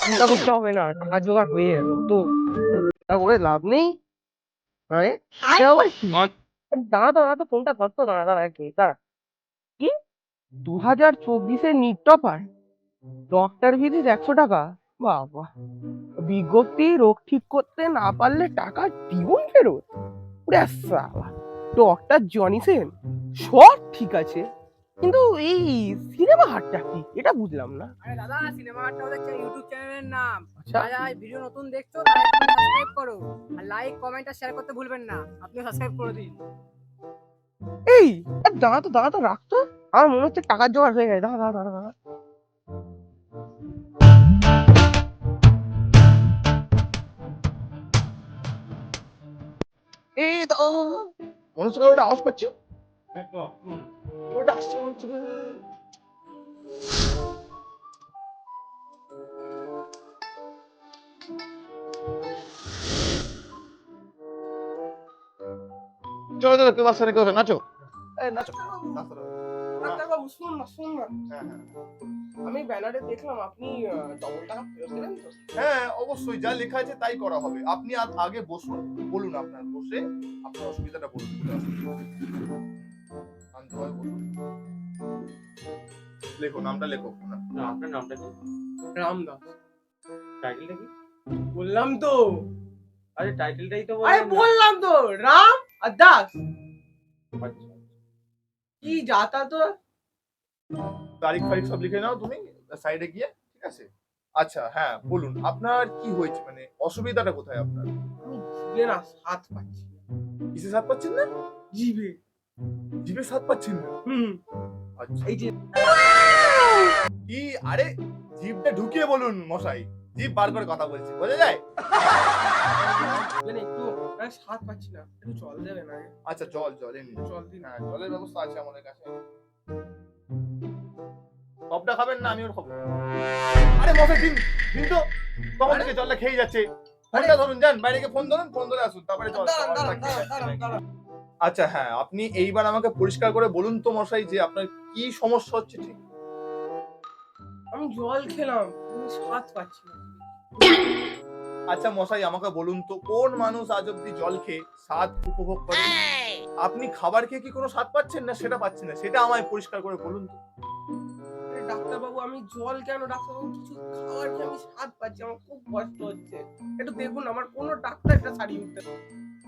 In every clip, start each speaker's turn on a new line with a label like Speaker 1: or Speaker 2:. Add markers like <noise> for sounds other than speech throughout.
Speaker 1: চিন্তা করতে হবে না টাকা জোগাড় হয়ে যাবে তো করে লাভ নেই আরে কি? দাঁড়া দাঁড়া তো ফোনটা ধরতো দাঁড়া দাঁড়া একটু দাঁড়া কি দু হাজার চব্বিশের নিট টপার ডক্টর ভিজিট একশো টাকা বাবা বিজ্ঞপ্তি রোগ ঠিক করতে না পারলে টাকা দ্বিগুণ ফেরত? ওরে সালা ডক্টর জনি সেন সব ঠিক আছে কিন্তু এই সিনেমা হাটটা কি? এটা বুঝলাম না।
Speaker 2: আরে দাদা সিনেমা হাটটা ওদের ইউটিউব চ্যানেলের নাম।
Speaker 1: আচ্ছা।
Speaker 2: যারা ভিডিও নতুন দেখছ তারা সাবস্ক্রাইব করো। আর লাইক কমেন্ট আর শেয়ার করতে ভুলবেন না। আপনিও সাবস্ক্রাইব করে দিন।
Speaker 1: এই আর দাঁড়া তো দাঁড়া তো রাখতো? আমার মনে হচ্ছে টাকার জোগাড় হয়ে গেছে। দাঁড়া দাঁড়া দাঁড়া দাঁড়া এই তো মনে হচ্ছে ওটা আওয়াজ পাচ্ছি ওটা আসছে মনে হচ্ছে
Speaker 3: চলো চলো কেউ বাচ্চা রেখে নাচো
Speaker 1: এই নাচো ডাক্তারবাবু শুনুন না শুনুন না আমি ব্যানারে দেখলাম আপনি ডবল টাকা ফেরত দিলেন তো?
Speaker 3: হ্যাঁ অবশ্যই যা লেখা আছে তাই করা হবে। আপনি আ- আগে বসুন বলুন আপনার বসে আপনার অসুবিধাটা বলুন। শান্তভাবে বসুন লেখো নামটা লেখো।
Speaker 4: না, আপনার নামটা কি?
Speaker 1: রামদাস।
Speaker 4: টাইটেলটা কি?
Speaker 1: বললাম তো।
Speaker 4: আরে টাইটেলটাই তো
Speaker 1: আরে বললাম তো রাম আর দাস।
Speaker 4: আচ্ছা।
Speaker 1: কি যাতা তো?
Speaker 3: তারিখ ফারিখ সব লিখে নাও তুমি সাইডে গিয়ে ঠিক আছে? আচ্ছা হ্যাঁ বলুন আপনার কি হয়েছে? মানে অসুবিধাটা কোথায় আপনার?
Speaker 1: আমি জিভে না হাত পাচ্ছি
Speaker 3: কিসে সাথ পাচ্ছেন না?
Speaker 1: জিভে।
Speaker 3: জিভে সাথ পাচ্ছেন না?
Speaker 1: হুম।
Speaker 3: আচ্ছা।
Speaker 1: এই যে
Speaker 3: কি? আরে জিভটা ঢুকিয়ে বলুন মশাই। জিভ বার করে কথা বলছি বোঝা যায়?
Speaker 1: মানে একটু আমি হাত পাচ্ছি না একটু জল দেবে না?
Speaker 3: আচ্ছা জল জল এমনি।
Speaker 1: জল দিন
Speaker 3: হ্যাঁ জলের ব্যবস্থা আছে আমাদের কাছে। সবটা খাবেন না খাব। আরে মশাই দিন দিন তো কখন থেকে জলটা খেয়ে যাচ্ছে। ফোনটা ধরুন যান বাইরে গিয়ে ফোন ধরুন ফোন ধরে আসুন তারপরে জল আচ্ছা হ্যাঁ আপনি এইবার আমাকে পরিষ্কার করে বলুন তো মশাই যে আপনার কি সমস্যা হচ্ছে ঠিক?
Speaker 1: আমি জল খেলাম স্বাদ পাচ্ছি না।
Speaker 3: আচ্ছা মশাই, আমাকে বলুন তো, কোন মানুষ আজ অব্দি জল খেয়ে স্বাদ উপভোগ করে? আপনি খাবার খেয়ে কি কোনো স্বাদ পাচ্ছেন না? সেটা পাচ্ছেন না। সেটা আমায় পরিষ্কার করে বলুন তো।
Speaker 1: ডাক্তারবাবু, আমি জল কেন? ডাক্তারবাবু, কিছু খাওয়ার আমি স্বাদ পাচ্ছি, আমার খুব কষ্ট হচ্ছে। একটু দেখুন, আমার কোনো ডাক্তার এটা সারিয়ে উঠতে।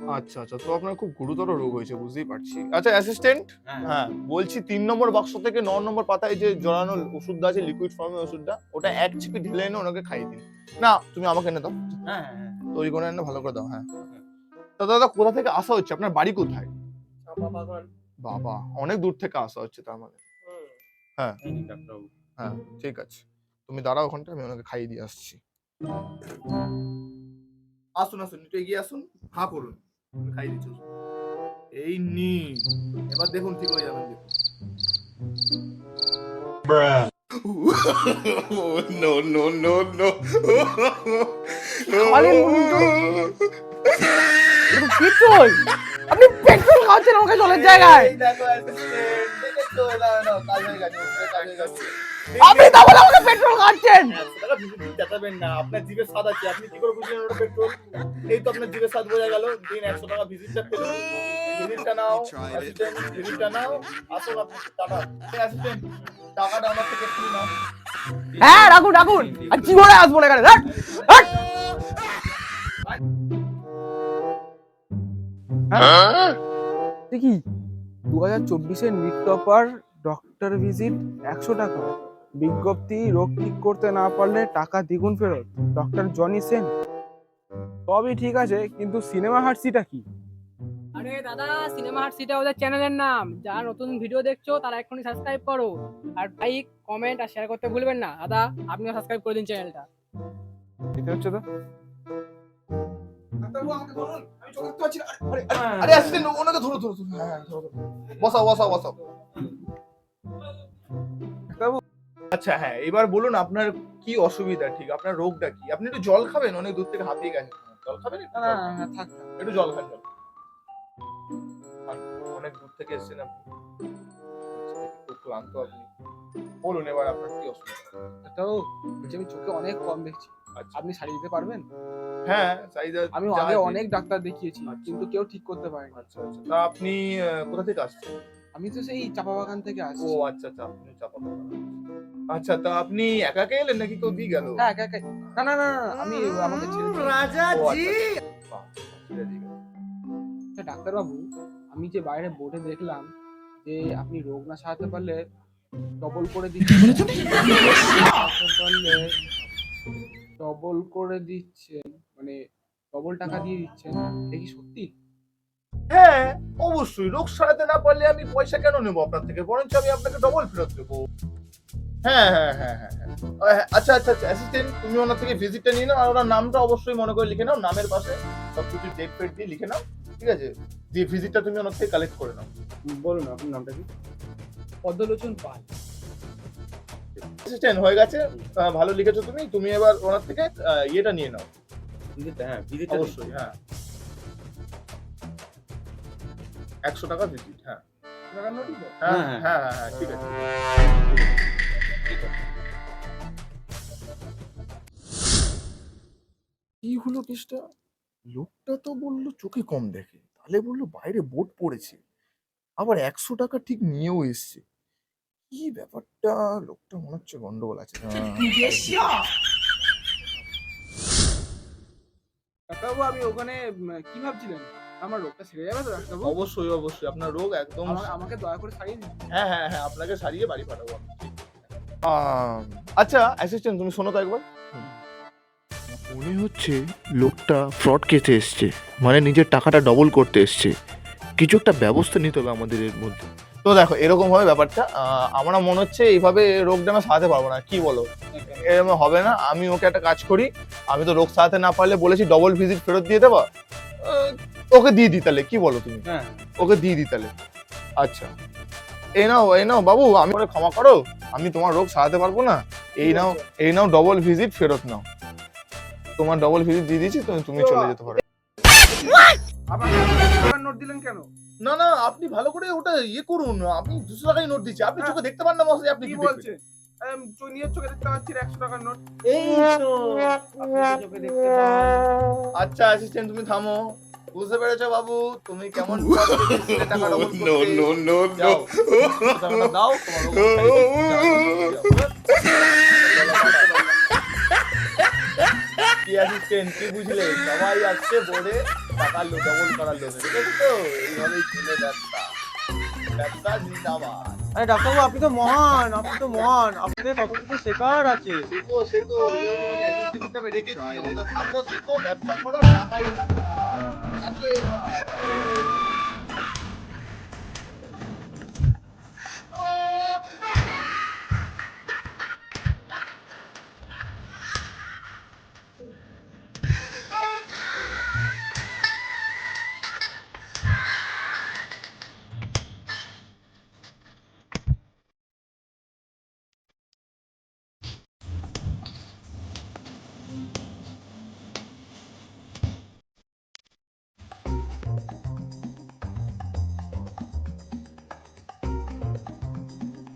Speaker 3: আচ্ছা আচ্ছা। তো আপনার খুব গুরুতর রোগ হয়েছে বুঝতেই পারছি। আচ্ছা অ্যাসিস্ট্যান্ট
Speaker 4: হ্যাঁ।
Speaker 3: হ্যাঁ বলছি তিন নম্বর বাক্স থেকে ন নম্বর পাতায় যে জড়ানো ওষুধটা আছে লিকুইড ফর্মের ওষুধটা ওটা এক চিপি ঢেলে এনে ওনাকে খাইয়ে দিন। না তুমি আমাকে এনে দাও।
Speaker 4: হ্যাঁ হ্যাঁ, হ্যাঁ।
Speaker 3: তৈরি করে এনে ভালো করে দাও হ্যাঁ। তা দাদা কোথা থেকে আসা হচ্ছে? আপনার বাড়ি কোথায়? বাবা অনেক দূর থেকে আসা হচ্ছে তার মানে।
Speaker 4: নিন ডাক্তারবাবু।
Speaker 3: হ্যাঁ ঠিক আছে। তুমি দাঁড়াও ওখানটা আমি ওনাকে খাইয়ে দিয়ে আসছি। আসুন আসুন একটু এগিয়ে আসুন। হা করুন। আমি দিচ্ছ এই নি। এবার দেখুন ঠিক হয়ে যাবেন দেখুন।
Speaker 5: No, no, no, no. <laughs>
Speaker 1: আপনি পেট্রোল খাওয়াচ্ছেন আমাকে জলের জায়গায়। আপনি তা বলে আমাকে পেট্রোল খাওয়াচ্ছেন।
Speaker 3: একশো টাকা ভিজিট দিয়ে চেঁচাবেন না। আপনার জিভে স্বাদ আছে। আপনি কি করে বুঝলেন ওটা পেট্রোল? এই তো আপনার জিভে স্বাদ বোঝা গেল। দিন একশো টাকা ভিজিটটা পেলেন। ভিজিটটা নাও ভিজিটটা নাও। আসুন আপনি টাকা। অ্যাসিস্ট্যান্ট টাকাটা আমার থেকে একটু নাও।
Speaker 1: হ্যাঁ রাখুন রাখুন। আর জীবনে আসব না এখানে। ধ্যাৎ। দেখি দু হাজার চব্বিশের নিটটপার ডক্টর ভিজিট একশো টাকা। বিজ্ঞপ্তি রোগ ঠিক করতে না পারলে টাকা দ্বিগুণ ফেরত। ডক্টর জনি সেন। সবই ঠিক আছে কিন্তু সিনেমা হার্সিটা কি?
Speaker 2: আরে দাদা সিনেমা হাট সিটা ওদের চ্যানেলের নাম। যারা নতুন ভিডিও দেখছ তারা এক্ষুনি সাবস্ক্রাইব করো। আর লাইক কমেন্ট আর শেয়ার করতে ভুলবেন না। দাদা আপনিও সাবস্ক্রাইব করে দিন চ্যানেলটা।
Speaker 1: দেখতে হচ্ছে তো?
Speaker 3: আরে অ্যাসিস্ট্যান্ট ওনাকে ধরো ধরো ধরো। হ্যাঁ হ্যাঁ, ধরো ধরো। বসাও বসাও বসাও। আচ্ছা হ্যাঁ এবার বলুন আপনার কি অসুবিধা? ঠিক আপনার রোগটা কি? আপনি একটু জল খাবেন অনেক দূর থেকে হাঁপিয়ে গেছেন। জল জল খাবেন একটু?
Speaker 2: না
Speaker 3: জল?
Speaker 2: না না থাক থাক।
Speaker 3: একটু জল খান জল খান। অনেক দূর থেকে এসেছেন আপনি। খুব ক্লান্ত আপনি। বলুন এবার আপনার কি অসুবিধা?
Speaker 2: ডাক্তারবাবু বলছি আমি চোখে অনেক কম দেখছি। আপনি সারিয়ে দিতে পারবেন?
Speaker 3: হ্যাঁ চাহিদা
Speaker 2: আমি আগে অনেক ডাক্তার দেখিয়েছি
Speaker 3: আচ্ছা।
Speaker 2: কিন্তু কেউ ঠিক করতে পারেনি।
Speaker 3: আচ্ছা আচ্ছা। তা আপনি কোথা থেকে আসছেন?
Speaker 2: আমি তো সেই চাপা বাগান থেকে
Speaker 3: ও আচ্ছা আচ্ছা আপনি চাপা বাগান। আচ্ছা তা আপনি একা একা এলেন নাকি কেউ দিয়ে গেল?
Speaker 2: হ্যাঁ একা একা। না না না না, আমি আমাকে ছেড়ে
Speaker 3: আচ্ছা, আচ্ছা। ঠিক আছে।
Speaker 2: আচ্ছা, ডাক্তারবাবু আমি যে বাইরে বোর্ডে দেখলাম যে আপনি রোগ না সারাতে পারলে ডবল করে দিচ্ছেন। ডবল করে দিচ্ছেন মানে ডবল টাকা দিয়ে দিচ্ছেন এটা কি সত্যি?
Speaker 3: হ্যাঁ অবশ্যই। রোগ সারাতে না পারলে আমি পয়সা কেন নেব আপনার থেকে? বরঞ্চ আমি আপনাকে ডবল ফেরত দেবো। হ্যাঁ হ্যাঁ হ্যাঁ হ্যাঁ হ্যাঁ। আচ্ছা আচ্ছা আচ্ছা অ্যাসিস্ট্যান্ট তুমি ওনার থেকে ভিজিটটা নিয়ে নাও আর ওনার নামটা অবশ্যই মনে করে লিখে নাও নামের পাশে সব কিছু ডেট ফেট দিয়ে লিখে নাও ঠিক আছে? দিয়ে ভিজিটটা তুমি ওনার থেকে কালেক্ট করে নাও।
Speaker 4: বলুন আপনার নামটা কি?
Speaker 2: পদ্মলোচন পাল।
Speaker 3: অ্যাসিস্ট্যান্ট হয়ে গেছে ভালো লিখেছো তুমি তুমি এবার ওনার থেকে ইয়েটা নিয়ে নাও।
Speaker 4: হ্যাঁ ভিজিটটা
Speaker 3: অবশ্যই হ্যাঁ। একশো টাকা ভিজিট হ্যাঁ? হ্যাঁ ঠিক আছে। কি হলো কেসটা? লোকটা তো বলল চোখে কম দেখে। তাহলে বলল বাইরে বোট পড়েছে। আবার একশো টাকা ঠিক নিয়েও এসছে। কি ব্যাপারটা? লোকটা মনে হচ্ছে গন্ডগোল আছে। হ্যাঁ।
Speaker 2: ডাক্তারবাবু আমি ওখানে উম, কি ভাবছিলেন? আমার রোগটা সেরে যাবে তো ডাক্তারবাবু?
Speaker 3: অবশ্যই অবশ্যই। আপনার রোগ একদম
Speaker 2: আমা- আমাকে দয়া করে সারিয়ে দিন।
Speaker 3: হ্যাঁ হ্যাঁ হ্যাঁ আপনাকে সারিয়ে বাড়ি পাঠাবো আমি। আম, আচ্ছা অ্যাসিস্ট্যান্ট তুমি শোনো তো একবার।
Speaker 6: মনে হচ্ছে লোকটা ফ্রড কেসে এসছে মানে নিজের টাকাটা ডবল করতে এসছে। কিছু একটা ব্যবস্থা নিতে হবে আমাদের এর মধ্যে।
Speaker 3: তো দেখো এরকম হবে ব্যাপারটা আমরা মনে হচ্ছে এইভাবে রোগটা না সারাতে পারব না কি বলো? এরকম হবে না আমি ওকে একটা কাজ করি আমি তো রোগ সারাতে না পারলে বলেছি ডবল ভিজিট ফেরত দিয়ে দেবো ওকে দিয়ে দিই তাহলে কি বলো তুমি?
Speaker 4: হ্যাঁ।
Speaker 3: ওকে দিয়ে দিই তাহলে। আচ্ছা। এই নাও এই নাও বাবু আমি ওরে ক্ষমা করো আমি তোমার রোগ সারাতে পারব না এই নাও এই নাও ডবল ভিজিট ফেরত নাও। তোমার ডবল ভিজিট দিয়ে দিয়েছি তুমি তুমি চলে যেতে পারো।
Speaker 2: আবার নোট দিলেন কেন?
Speaker 3: না না আপনি ভালো করে ওটা ইয়ে করুন। আপনি দুশো টাকাই নোট দিচ্ছি। আপনি চোখে দেখতে পান না মশাই আপনি
Speaker 2: কি বলছেন চোখে দেখতে পাচ্ছি একশো টাকার নোট
Speaker 4: এই তো। চোখে দেখতে
Speaker 3: আচ্ছা অ্যাসিস্ট্যান্ট তুমি থামো। বুঝতে পেরেছ বাবু তুমি কেমন <laughs> দাও। কি অ্যাসিস্ট্যান্ট কি বুঝলে? সবাই আসছে বোর্ডে টাকা ডবল করার আছে তো? এইভাবেই চলে ব্যবসা। ব্যবসা জিন্দাবাদ।
Speaker 4: আরে ডাক্তারবাবু আপনি তো মহান আপনি তো মহান। আপনাদের কত কিছু শেখার আছে?
Speaker 3: শেখো শেখো। সিস্টেমে রেখেছি শেখো ব্যবসা করো টাকাই আসো এবার।